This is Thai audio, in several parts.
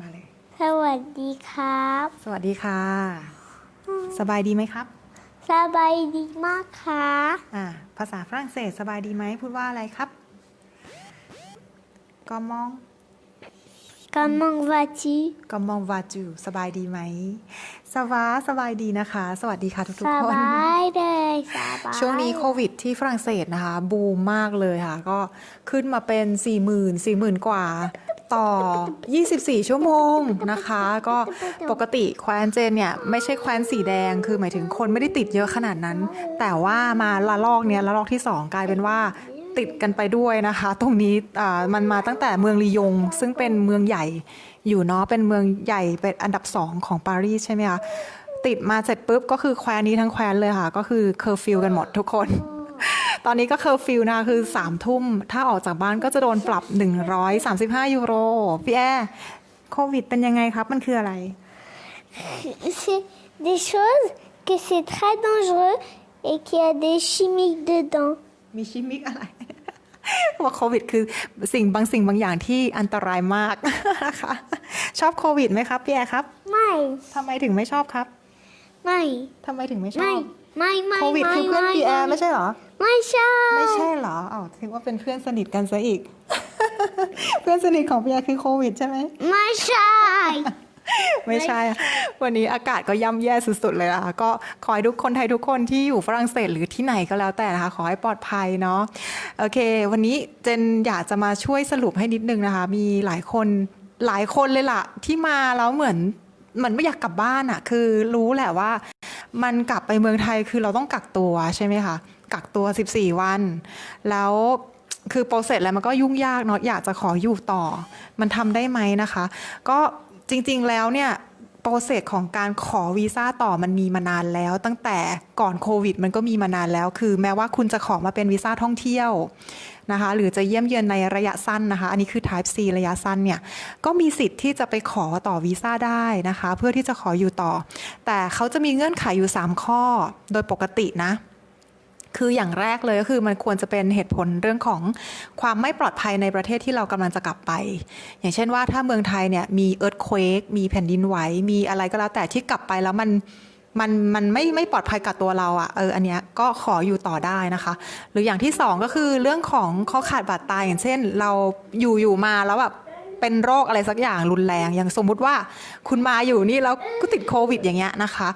มาเลย สวัสดีครับ สวัสดีค่ะ สบายดีไหมครับ สบายดีมากค่ะอ่าภาษาฝรั่งเศสสบายดีไหมพูดว่าอะไรครับกอมอง Comment vas-tu กอมองวาจูสบายดีไหมสวาสบายดีนะคะ สวัสดีค่ะทุกสๆคน บายเลยสบายช่วงนี้โควิดที่ฝรั่งเศสนะคะ บูมมากเลยค่ะ ก็ขึ้นมาเป็น 4 0 0 0 0 4 0,000 กว่า ต่อ 24 ชั่วโมงนะคะ ก็ปกติแคว้นเจนเนี่ย ไม่ใช่แคว้นสีแดง คือหมายถึงคนไม่ได้ติดเยอะขนาดนั้น แต่ว่ามาละลอกเนี้ยละลอกที่ 2 กลายเป็นว่าติดกันไปด้วยนะคะ ตรงนี้มันมาตั้งแต่เมืองลียง ซึ่งเป็นเมืองใหญ่อยู่เนาะเป็นเมืองใหญ่เป็นอันดับ 2 ของปารีสใช่ไหมคะติดมาเสร็จปุ๊บก็คือแคว้นนี้ทั้งแคว้นเลยค่ะ ก็คือเคอร์ฟิวกันหมดทุกคน ตอนนี้ก็เคอร์ฟิวนะคะคือ3ามทุ่ม ถ้าออกจากบ้านก็จะโดนปรับ 135 ยูโร พี่แอร์โควิดเป็นยังไงครับ มันคืออะไร C'est des choses que c'est très dangereux et qu'il y a des chimiques dedans. มีชิมิกอะไร ว่าโควิดคือสิ่งบางสิ่งบางอย่างที่อันตรายมากนะคะ ชอบโควิดไหมครับ พี่แอร์ครับไม่ทำไมถึงไม่ชอบครับ ไม่ทำไมถึงไม่ชอไม่บไม่ไม่โควิดคือเพื่อนพี่แอร์ไม่ใช่เหรอ ไม่ใช่ไม่ใช่เหรออ้าวถือว่าเป็นเพื่อนสนิทกันซะอีก เพื่อนสนิทของพี่แอร์คือโควิดใช่ไหม ไม่ใช่ ไม่ใช่อะวันนี้อากาศก็ย่ำแย่สุดๆเลยนะคะก็ขอให้ทุกคนไทยทุกคนที่อยู่ฝรั่งเศสหรือที่ไหนก็แล้วแต่นะคะ ขอให้ปลอดภัยเนาะ โอเค วันนี้เจนอยากจะมาช่วยสรุปให้นิดนึงนะคะ มีหลายคนหลายคนเลยล่ะ ที่มาแล้วเหมือน เหมือนไม่อยากกลับบ้านอะคือรู้แหละว่า มันกลับไปเมืองไทยคือเราต้องกักตัวใช่ไหมคะกักตัว 14 วัน แล้วคือโปรเซสแล้วมันก็ยุ่งยากเนาะอยากจะขออยู่ต่อ มันทำได้ไหมนะคะ ก็จริงๆแล้วเนี่ย รเซสของการขอวีซ่าต่อมันมีมานานแล้ว ตั้งแต่ก่อนโควิด มันก็มีมานานแล้ว คือแม้ว่าคุณจะขอมาเป็นวีซ่าท่องเที่ยวนะคะหรือจะเยี่ยมเยือนในระยะสั้นนะคะอันนี้คือ type C ระยะสั้นเนี่ยก็มีสิทธิ์ที่จะไปขอต่อวีซ่าได้นะคะ เพื่อที่จะขออยู่ต่อ แต่เขาจะมีเงื่อนไขอยู่ 3 ข้อโดยปกตินะ คืออย่างแรกเลยก็คือมันควรจะเป็นเหตุผลเรื่องของความไม่ปลอดภัยในประเทศที่เรากำลังจะกลับไป อย่างเช่นว่าถ้าเมืองไทยเนี่ยมีเอิร์ธเควกมีแผ่นดินไหว มีอะไรก็แล้วแต่ที่กลับไปแล้วมันมันมันไม่ไม่ปลอดภัยกับตัวเราอะ่ะเอออันเนี้ยก็ขออยู่ต่อได้นะคะ หรืออย่างที่สองก็คือเรื่องของข้อขาดบาดตายอย่างเช่น เราอยู่อยู่มาแล้วแบบ เป็นโรคอะไรสักอย่างรุนแรงอย่างสมมุติว่าคุณมาอยู่นี่แล้วก็ติดโควิดอย่างเงี้ยนะคะ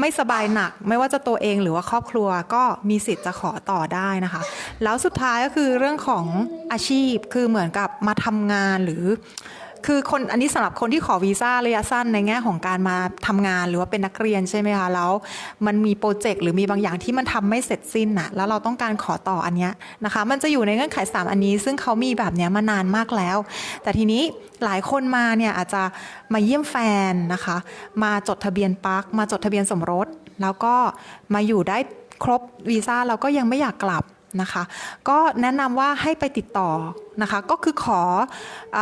ไม่สบายหนักไม่ว่าจะตัวเองหรือว่าครอบครัวก็มีสิทธิ์จะขอต่อได้นะคะ แล้วสุดท้ายก็คือเรื่องของอาชีพคือเหมือนกับมาทำงานหรือ คือคนอันนี้สำหรับคนที่ขอวีซ่าระยะสั้นในแง่ของการมาทำงานหรือว่าเป็นนักเรียนใช่ไหมคะแล้ว มันมีโปรเจกต์หรือมีบางอย่างที่มันทำไม่เสร็จสิ้นน่ะแล้วเราต้องการขอต่ออันเนี้ยนะคะ มันจะอยู่ในเงื่อนไข 3 อันนี้ ซึ่งเขามีแบบเนี้ยมานานมากแล้ว แต่ทีนี้หลายคนมาเนี่ยอาจจะมาเยี่ยมแฟนนะคะ มาจดทะเบียนปาร์คมาจดทะเบียนสมรส แล้วก็มาอยู่ได้ครบวีซ่าแล้วก็ยังไม่อยากกลับ นะคะ ก็แนะนำว่าให้ไปติดต่อนะคะ ก็คือขออ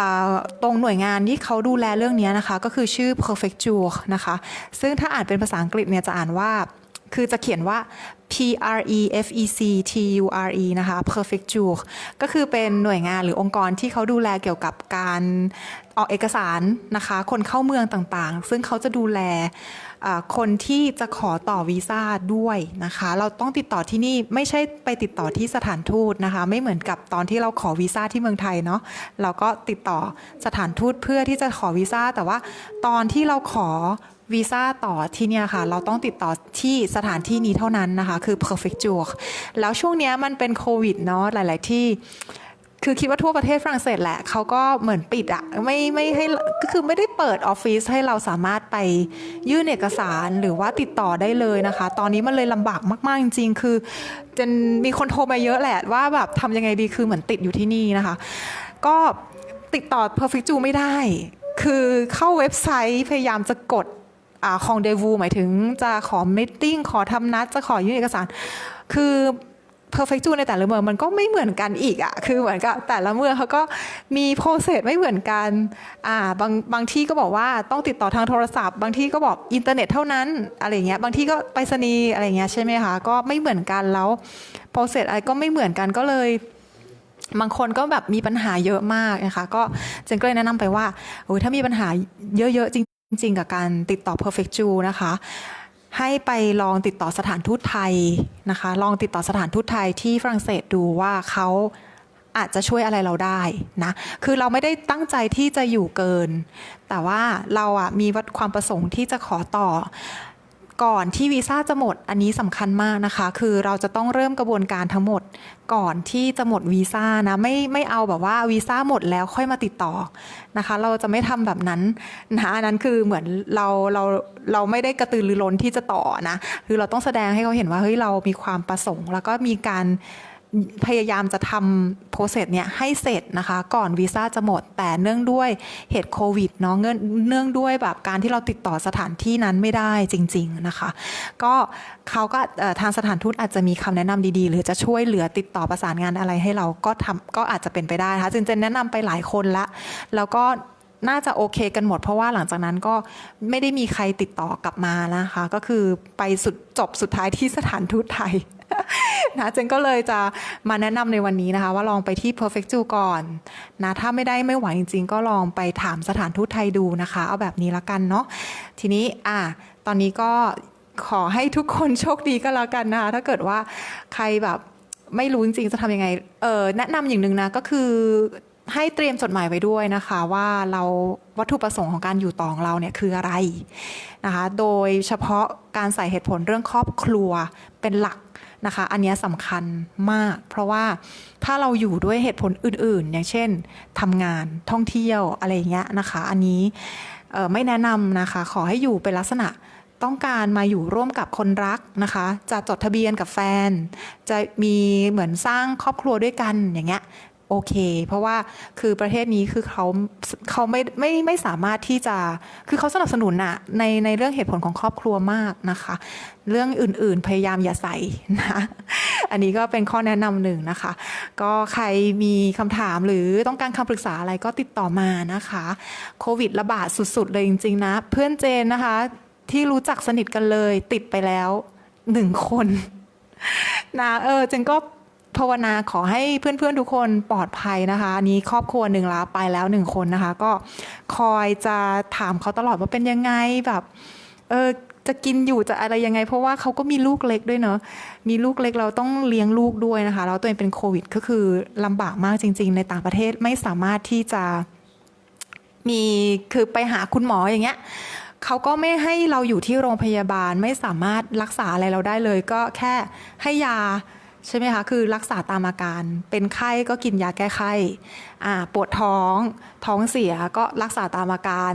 ตรงหน่วยงานที่เขาดูแลเรื่องนี้นะคะ ก็คือชื่อ perfecture นะคะ ซึ่งถ้าอ่านเป็นภาษาอังกฤษเนี่ยจะอ่านว่า คือจะเขียนว่า P R E F E C T U R E นะคะ perfecture ก็คือเป็นหน่วยงานหรือองค์กรที่เขาดูแลเกี่ยวกับการ ออกเอกสารนะคะ คนเข้าเมืองต่างๆ ซึ่งเขาจะดูแลคนที่จะขอต่อวีซ่าด้วยนะคะ เราต้องติดต่อที่นี่ไม่ใช่ไปติดต่อที่สถานทูตนะคะ ไม่เหมือนกับตอนที่เราขอวีซ่าที่เมืองไทยเนาะเราก็ติดต่อสถานทูตเพื่อที่จะขอวีซ่าแต่ว่าตอนที่เราขอวีซ่าต่อที่เนี่ยค่ะ เราต้องติดต่อที่สถานที่นี้เท่านั้นนะคะ คือ perfect j u r แล้วช่วงเนี้ยมันเป็นโควิดเนาะหลาย ๆ ที่ คือคิดว่าทั่วประเทศฝรั่งเศสแหละเขาก็เหมือนปิดอะไม่ไม่ให้ก็คือไม่ได้เปิดออฟฟิศให้เราสามารถไปยื่นเอกสารหรือว่าติดต่อได้เลยนะคะ ตอนนี้มันเลยลำบากมากๆจริงๆ คือจนมีคนโทรมาเยอะแหละว่าแบบทำยังไงดีคือเหมือนติดอยู่ที่นี่นะคะ ก็ติดต่อ Perfect Ju ไม่ได้ คือเข้าเว็บไซต์พยายามจะกดอาของเดวูหมายถึงจะขอม e ติ้งขอทำนัดจะขอยื่นเอกสาร คือ perfect จูในแต่ละเมืองมันก็ไม่เหมือนกันอีกอะคือเหมือนกับแต่ละเมืองเขาก็มีโปรเซสไม่เหมือนกันอ่าบางบางที่ก็บอกว่าต้องติดต่อทางโทรศัพท์ บางที่ก็บอกอินเทอร์เน็ตเท่านั้นอะไรเงี้ยบางที่ก็ไปรษณีย์อะไรเงี้ยใช่ไหมคะก็ไม่เหมือนกันแล้วโปรเซสอะไรก็ไม่เหมือนกันก็เลย บางคนก็แบบมีปัญหาเยอะมากนะคะก็เจนก็เลยแนะนำไปว่าโอ้ยถ้ามีปัญหาเยอะๆจริงๆกับการติดต่อ Perfect Jew นะคะ ให้ไปลองติดต่อสถานทูตไทยนะคะ ลองติดต่อสถานทูตไทยที่ฝรั่งเศสดูว่าเขาอาจจะช่วยอะไรเราได้นะ คือเราไม่ได้ตั้งใจที่จะอยู่เกิน แต่ว่าเราอะมีวัตความประสงค์ที่จะขอต่อ ก่อนที่วีซ่าจะหมดอันนี้สำคัญมากนะคะ คือเราจะต้องเริ่มกระบวนการทั้งหมดก่อนที่จะหมดวีซ่านะไม่ไม่เอาแบบว่าวีซ่าหมดแล้วค่อยมาติดต่อนะคะ เราจะไม่ทำแบบนั้นนะอันนั้นคือเหมือนเราเราเราไม่ได้กระตือรือร้นที่จะต่อนะคือเราต้องแสดงให้เขาเห็นว่าเฮ้ยเรามีความประสงค์ แล้วก็มีการ พยายามจะทำโปรเซสเนี่ยให้เสร็จนะคะ ก่อนวีซ่าจะหมด แต่เนื่องด้วยเหตุโควิดเนาะเนื่องด้วยแบบการที่เราติดต่อสถานที่นั้นไม่ได้จริง ๆนะคะ ก็เขาก็ทางสถานทูตอาจจะมีคำแนะนำดีๆ หรือจะช่วยเหลือติดต่อประสานงานอะไรให้เราก็ทำก็อาจจะเป็นไปได้นะคะจึงจะแนะนำไปหลายคนละ แล้วก็น่าจะโอเคกันหมด เพราะว่าหลังจากนั้นก็ไม่ได้มีใครติดต่อกลับมานะคะ ก็คือไปสุดจบสุดท้ายที่สถานทูตไทย นะเจนก็เลยจะมาแนะนำในวันนี้นะคะ ว่าลองไปที่ Perfect Jew ก่อนนะถ้าไม่ได้ไม่ไหวจริง ๆ ก็ลองไปถามสถานทูตไทยดูนะคะ เอาแบบนี้ละกันเนาะทีนี้อะตอนนี้ก็ขอให้ทุกคนโชคดีก็แล้วกันนะคะ ถ้าเกิดว่าใครแบบไม่รู้จริงๆจะทำยังไง เออแนะนำอย่างหนึ่งนะก็คือให้เตรียมจดหมายไว้ด้วยนะคะว่าเราวัตถุประสงค์ของการอยู่ต่อของเราเนี่ยคืออะไรนะคะ โดยเฉพาะการใส่เหตุผลเรื่องครอบครัวเป็นหลัก นะคะ อันนี้สำคัญมาก เพราะว่าถ้าเราอยู่ด้วยเหตุผลอื่น ๆ อย่างเช่นทำงานท่องเที่ยวอะไรอย่างเงี้ยนะคะ อันนี้ไม่แนะนำนะคะ ขอให้อยู่เป็นลักษณะต้องการมาอยู่ร่วมกับคนรักนะคะ จะจดทะเบียนกับแฟน จะมีเหมือนสร้างครอบครัวด้วยกันอย่างเงี้ย โอเค เพราะว่าคือประเทศนี้คือเขาเขาไม่ไม่ไม่สามารถที่จะคือเขาสนับสนุนอะในในเรื่องเหตุผลของครอบครัวมากนะคะ เรื่องอื่นๆพยายามอย่าใส่นะอันนี้ก็เป็นข้อแนะนำหนึ่งนะคะ ก็ใครมีคำถามหรือต้องการคำปรึกษาอะไรก็ติดต่อมานะคะโควิดระบาดสุดๆเลยจริงๆนะ เพื่อนเจนนะคะ ที่รู้จักสนิทกันเลยติดไปแล้วหนึ่งคนนะเออเจนก็ ภาวนาขอให้เพื่อนๆทุกคนปลอดภัยนะคะอันนี้ครอบครัวหนึ่งละไปแล้วหนึ่งคนนะคะ ก็คอยจะถามเขาตลอดว่าเป็นยังไงแบบเออจะกินอยู่จะอะไรยังไง เพราะว่าเขาก็มีลูกเล็กด้วยเนอะมีลูกเล็กเราต้องเลี้ยงลูกด้วยนะคะ แล้วตัวเองเป็นโควิด ก็คือลำบากมากจริง ๆ ในต่างประเทศไม่สามารถที่จะมีคือไปหาคุณหมออย่างเงี้ยเขาก็ไม่ให้เราอยู่ที่โรงพยาบาลไม่สามารถรักษาอะไรเราได้เลย ก็แค่ให้ยา ใช่ไหมคะคือรักษาตามอาการ เป็นไข้ก็กินยาแก้ไข้ปวดท้องท้องเสียก็รักษาตามอาการ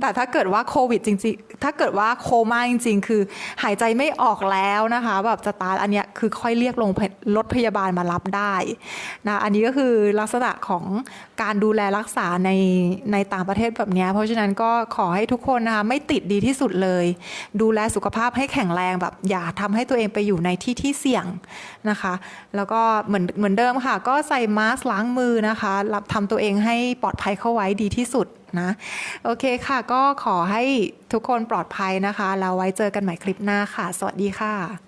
แต่ถ้าเกิดว่าโควิดจริงๆ ถ้าเกิดว่าโคม่าจริง ๆ คือหายใจไม่ออกแล้วนะคะ แบบจะตายอันเนี้ยคือค่อยเรียกลงรถพยาบาลมารับได้นะ อันนี้ก็คือลักษณะของการดูแลรักษาในในต่างประเทศแบบนี้ เพราะฉะนั้นก็ขอให้ทุกคนนะคะไม่ติดดีที่สุดเลย ดูแลสุขภาพให้แข็งแรงแบบอย่าทำให้ตัวเองไปอยู่ในที่ที่เสี่ยงนะคะ แล้วก็เหมือนเหมือนเดิมค่ะ ก็ใส่มาสก์ล้างมือนะคะรับทำตัวเองให้ปลอดภัยเข้าไว้ดีที่สุด นะโอเคค่ะ ก็ขอให้ทุกคนปลอดภัยนะคะ แล้วไว้เจอกันใหม่คลิปหน้าค่ะ สวัสดีค่ะ